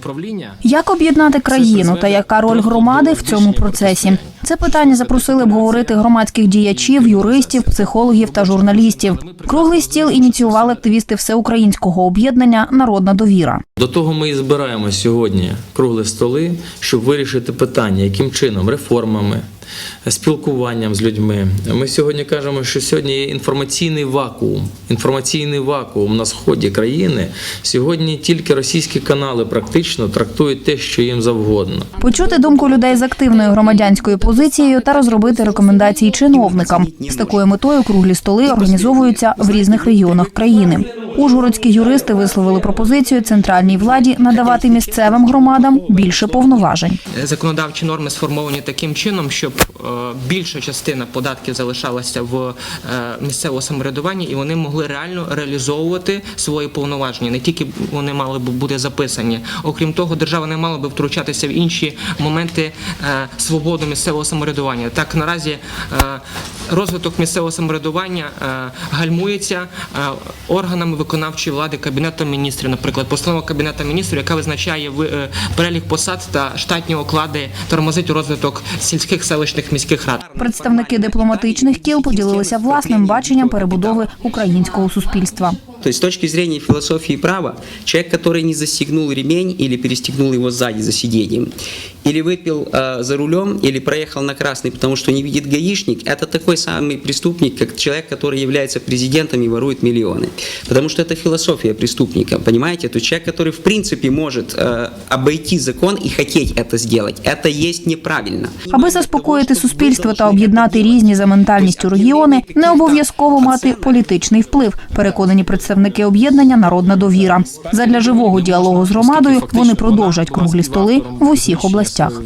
управління. Як об'єднати країну та яка роль громади в цьому процесі? Це питання запросили обговорити громадських діячів, юристів, психологів та журналістів. Круглий стіл ініціювали активісти всеукраїнського об'єднання Народна довіра. До того ми і збираємо сьогодні круглі столи, щоб вирішити питання, яким чином реформами, спілкуванням з людьми. Ми сьогодні кажемо, що сьогодні є інформаційний вакуум. Інформаційний вакуум на сході країни. Сьогодні тільки російські канали практично трактують те, що їм завгодно. Почути думку людей з активною громадянською позицією та розробити рекомендації чиновникам. З такою метою круглі столи організовуються в різних регіонах країни. Ужгородські юристи висловили пропозицію центральній владі надавати місцевим громадам більше повноважень. законодавчі норми сформовані таким чином, щоб е, більша частина податків залишалася в е, місцевому самоврядуванні, і вони могли реально реалізовувати свої повноваження. Не тільки вони мали б бути записані. Окрім того, держава не мала би втручатися в інші моменти е, свободи місцевого самоврядування. Так наразі е, розвиток місцевого самоврядування е, гальмується е, органами виконавчої влади кабінетом міністрів, наприклад, постанова кабінету міністрів, яка визначає ви- е, перелік посад та штатні оклади, тормозить розвиток сільських селищних міських рад. Представники дипломатичних кіл поділилися власним баченням перебудови українського суспільства. То есть с точки зрения философии права, человек, который не застегнул ремень или перестегнул его сзади за сиденьем, или выпил э, за рулем, или проехал на красный, потому что не видит гаишник, это такой самый преступник, как человек, который является президентом и ворует миллионы. Потому что это философия преступника, понимаете? То есть человек, который в принципе может э, обойти закон и хотеть это сделать, это есть неправильно. Аби заспокоїти суспільство та об'єднати різні за ментальністю регіони, не обов'язково мати політичний вплив. Переконані представники об'єднання Народна довіра. Задля живого діалогу з громадою вони продовжать круглі столи в усіх областях.